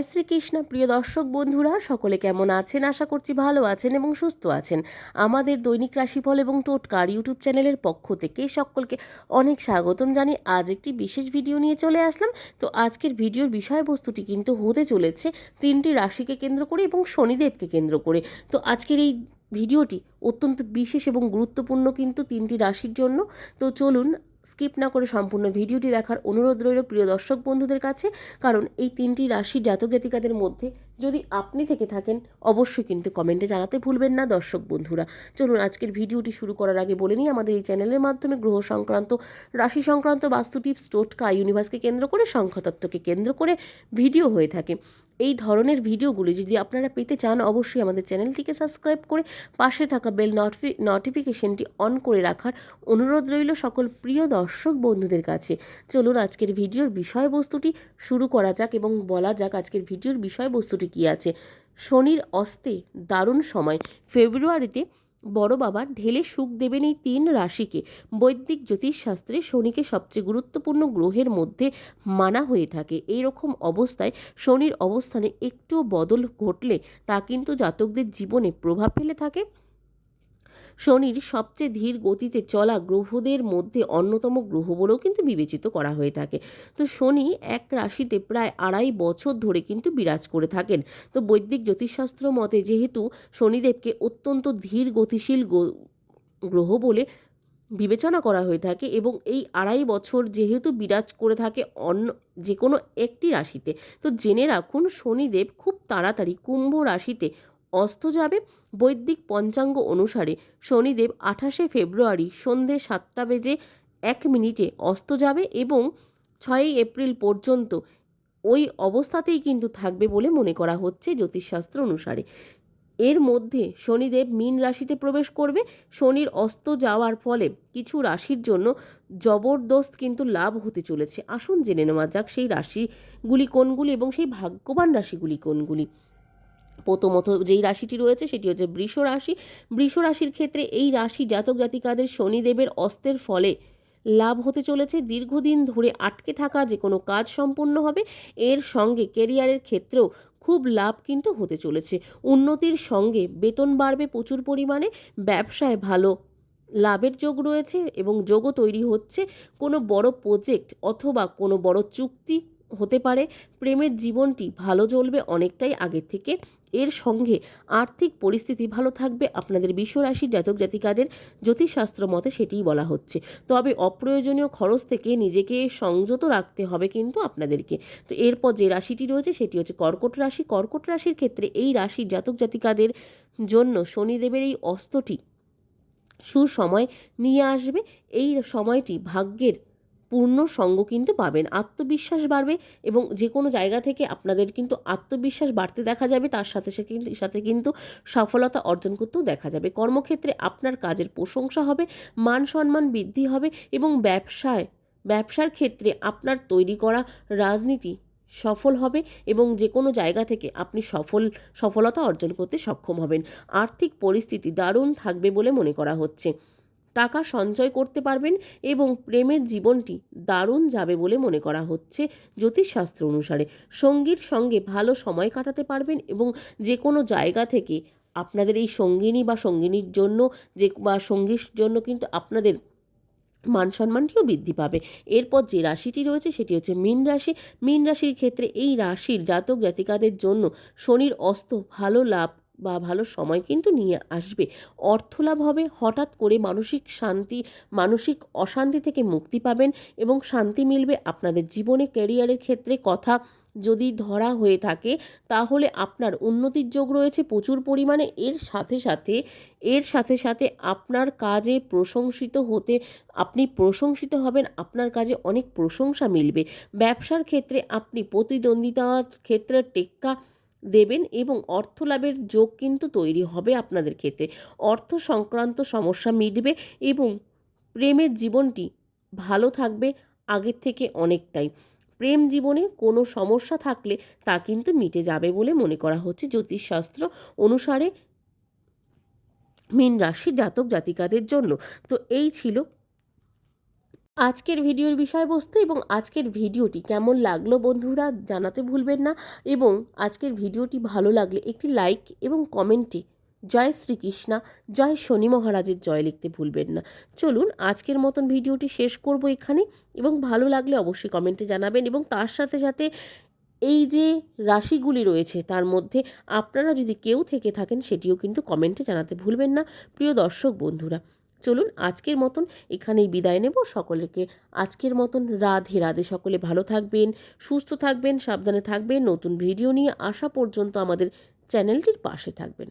জয় শ্রীকৃষ্ণ। প্রিয় দর্শক বন্ধুরা, সকলে কেমন আছেন? আশা করছি ভালো আছেন এবং সুস্থ আছেন। আমাদের দৈনিক রাশিফল এবং টোটকার ইউটিউব চ্যানেলের পক্ষ থেকে সকলকে অনেক স্বাগতম জানি আজ একটি বিশেষ ভিডিও নিয়ে চলে আসলাম। তো আজকের ভিডিওর বিষয়বস্তুটি কিন্তু হতে চলেছে তিনটি রাশিকে কেন্দ্র করে এবং শনিদেবকে কেন্দ্র করে। তো আজকের এই ভিডিওটি অত্যন্ত বিশেষ এবং গুরুত্বপূর্ণ কিন্তু তিনটি রাশির জন্য। তো চলুন স্কিপ না করে সম্পূর্ণ ভিডিওটি দেখার অনুরোধ রইল প্রিয় দর্শক বন্ধুদের কাছে, কারণ এই তিনটি রাশির জাতক জাতিকাদের মধ্যে যদি আপনি থেকে থাকেন, অবশ্যই কিন্তু কমেন্টে জানাতে ভুলবেন না দর্শক বন্ধুরা। চলুন আজকের ভিডিওটি শুরু করার আগে বলে নিই, আমাদের এই চ্যানেলের মাধ্যমে গ্রহ সংক্রান্ত, রাশি সংক্রান্ত বাস্তু টিপস টোটকা ইউনিভার্সকে কেন্দ্র করে, সংখ্যাতত্ত্বকে কেন্দ্র করে ভিডিও হয়ে থাকে। এই ধরনের ভিডিওগুলি যদি আপনারা পেতে চান, অবশ্যই আমাদের চ্যানেলটিকে সাবস্ক্রাইব করে পাশে থাকা বেল নোটিফি নোটিফিকেশনটি অন করে রাখার অনুরোধ রইল সকল প্রিয় দর্শক বন্ধুদের কাছে। চলুন আজকের ভিডিওর বিষয়বস্তুটি শুরু করা যাক এবং বলা যাক আজকের ভিডিওর বিষয়বস্তুটি কী আছে। শনির অস্তে দারুণ সময়। ফেব্রুয়ারিতে বড় বাবা ঢেলে সুখ দেবেন এই তিন রাশিকে। বৈদিক জ্যোতিষশাস্ত্রে শনিকে সবচেয়ে গুরুত্বপূর্ণ গ্রহের মধ্যে মানা হয়ে থাকে। এই রকম অবস্থায় শনির অবস্থানে একটু বদল ঘটলে তা কিন্তু জাতকদের জীবনে প্রভাব ফেলে থাকে। শনির সবচেয়ে ধীর গতিতে চলা গ্রহদের মধ্যে অন্যতম গ্রহ বলেও কিন্তু বিবেচিত করা হয়ে থাকে। তো শনি এক রাশিতে প্রায় আড়াই বছর ধরে কিন্তু বিরাজ করে থাকেন। তো বৈদিক জ্যোতিষশাস্ত্র মতে যেহেতু শনিদেবকে অত্যন্ত ধীর গতিশীল গ্রহ বলে বিবেচনা করা হয়ে থাকে এবং এই আড়াই বছর যেহেতু বিরাজ করে থাকে অন্য যে কোনো একটি রাশিতে, তো জেনে রাখুন শনিদেব খুব তাড়াতাড়ি কুম্ভ রাশিতে অস্ত যাবে বৈদিক পঞ্চাঙ্গ অনুসারে। শনিদেব আঠাশে ফেব্রুয়ারি সন্ধে সাতটা বেজে এক মিনিটে অস্ত যাবে এবং ছয়ই এপ্রিল পর্যন্ত ওই অবস্থাতেই কিন্তু থাকবে বলে মনে করা হচ্ছে জ্যোতিষশাস্ত্র অনুসারে। এর মধ্যে শনিদেব মীন রাশিতে প্রবেশ করবে। শনির অস্ত যাওয়ার ফলে কিছু রাশির জন্য জবরদস্ত কিন্তু লাভ হতে চলেছে। আসুন জেনে নেওয়া যাক সেই রাশিগুলি কোনগুলি এবং সেই ভাগ্যবান রাশিগুলি কোনগুলি। প্রথমত যেই রাশিটি রয়েছে সেটি হচ্ছে বৃষ রাশি। বৃষ রাশির ক্ষেত্রে এই রাশি জাতক জাতিকাদের শনিদেবের অস্তের ফলে লাভ হতে চলেছে। দীর্ঘদিন ধরে আটকে থাকা যে কোনো কাজ সম্পূর্ণ হবে। এর সঙ্গে কেরিয়ারের ক্ষেত্রেও খুব লাভ কিন্তু হতে চলেছে। উন্নতির সঙ্গে বেতন বাড়বে প্রচুর পরিমাণে। ব্যবসায় ভালো লাভের যোগ রয়েছে এবং যোগও তৈরি হচ্ছে। কোনো বড় প্রজেক্ট অথবা কোনো বড় চুক্তি হতে পারে। প্রেমের জীবনটি ভালো চলবে অনেকটাই আগের থেকে। এর সঙ্গে আর্থিক পরিস্থিতি ভালো থাকবে। আপনাদের বিশ্বরাশির জাতক জাতিকাদের জ্যোতিষশাস্ত্র মতে সেটিই বলা হচ্ছে। তবে অপ্রয়োজনীয় খরচ থেকে নিজেকে সংযত রাখতে হবে কিন্তু আপনাদেরকে। তো এরপর যে রাশিটি রয়েছে সেটি হচ্ছে কর্কট রাশি। কর্কট রাশির ক্ষেত্রে এই রাশির জাতক জাতিকাদের জন্য শনিদেবের এই অস্ত্রটি সুসময় নিয়ে আসবে। এই সময়টি ভাগ্যের পূর্ণ সঙ্গ কিন্তু পাবেন আত্মবিশ্বাস বাড়বে এবং যে কোনো জায়গা থেকে আপনাদের কিন্তু আত্মবিশ্বাস বাড়তে দেখা যাবে, তার সাথে সাথে কিন্তু সফলতা অর্জন করতেও দেখা যাবে। কর্মক্ষেত্রে আপনার কাজের প্রশংসা হবে, মান সম্মান বৃদ্ধি হবে এবং ব্যবসায়, ব্যবসার ক্ষেত্রে আপনার তৈরি করা রাজনীতি সফল হবে এবং যে কোনো জায়গা থেকে আপনি সফল, সফলতা অর্জন করতে সক্ষম হবেন। আর্থিক পরিস্থিতি দারুণ থাকবে বলে মনে করা হচ্ছে। টাকা সঞ্চয় করতে পারবেন এবং প্রেমের জীবনটি দারুণ যাবে বলে মনে করা হচ্ছে জ্যোতিষশাস্ত্র অনুসারে। সঙ্গীর সঙ্গে ভালো সময় কাটাতে পারবেন এবং যে কোনো জায়গা থেকে আপনাদের এই সঙ্গিনী বা সঙ্গিনীর জন্য যে বা সঙ্গীর জন্য কিন্তু আপনাদের মান সম্মানটিও বৃদ্ধি পাবে। এরপর যে রাশিটি রয়েছে সেটি হচ্ছে মীন রাশি। মীন রাশির ক্ষেত্রে এই রাশির জাতক জাতিকাদের জন্য শনির অস্ত ভালো লাভ বা ভালো সময় কিন্তু নিয়ে আসবে। অর্থলাভ হবে, হঠাৎ করে মানসিক শান্তি, মানসিক অশান্তি থেকে মুক্তি পাবেন এবং শান্তি মিলবে আপনাদের জীবনে, ক্যারিয়ারের ক্ষেত্রে। কথা যদি ধরা হয়ে থাকে, তাহলে আপনার উন্নতির যোগ রয়েছে প্রচুর পরিমাণে। এর সাথে সাথে, এর সাথে সাথে আপনার কাজে প্রশংসিত হতে, আপনি প্রশংসিত হবেন, আপনার কাজে অনেক প্রশংসা মিলবে। ব্যবসার ক্ষেত্রে আপনি প্রতিদ্বন্দ্বিতার ক্ষেত্রে টেক্কা দেবেন এবং অর্থ লাভের যোগ কিন্তু তৈরি হবে আপনাদের ক্ষেত্রে। অর্থ সংক্রান্ত সমস্যা মিটবে এবং প্রেমের জীবনটি ভালো থাকবে আগের থেকে অনেকটাই। প্রেম জীবনে কোনো সমস্যা থাকলে তা কিন্তু মিটে যাবে বলে মনে করা হচ্ছে। জ্যোতিষশাস্ত্র অনুসারে মীন রাশির জাতক জাতিকাদের জন্য। তো এই ছিল আজকের ভিডিওর বিষয়বস্তু এবং আজকের ভিডিওটি কেমন লাগল বন্ধুরা জানাতে ভুলবেন না এবং আজকের ভিডিওটি ভালো লাগলে একটি লাইক এবং কমেন্টে জয় শ্রীকৃষ্ণা, জয় শনি মহারাজের জয় লিখতে ভুলবেন না। চলুন আজকের মতন ভিডিওটি শেষ করব এখানে এবং ভালো লাগলে অবশ্যই কমেন্টে জানাবেন এবং তার সাথে সাথে এই যে রাশিগুলি রয়েছে তার মধ্যে আপনারা যদি কেউ থেকে থাকেন সেটিও কিন্তু কমেন্টে জানাতে ভুলবেন না। প্রিয় দর্শক বন্ধুরা চলুন আজকের মতন এখানেই বিদায় নেব। সকলকে আজকের মতন রাধে রাধে। সকলে ভালো থাকবেন, সুস্থ থাকবেন, সাবধানে থাকবেন। নতুন ভিডিও নিয়ে আসা পর্যন্ত আমাদের চ্যানেলটির পাশে থাকবেন।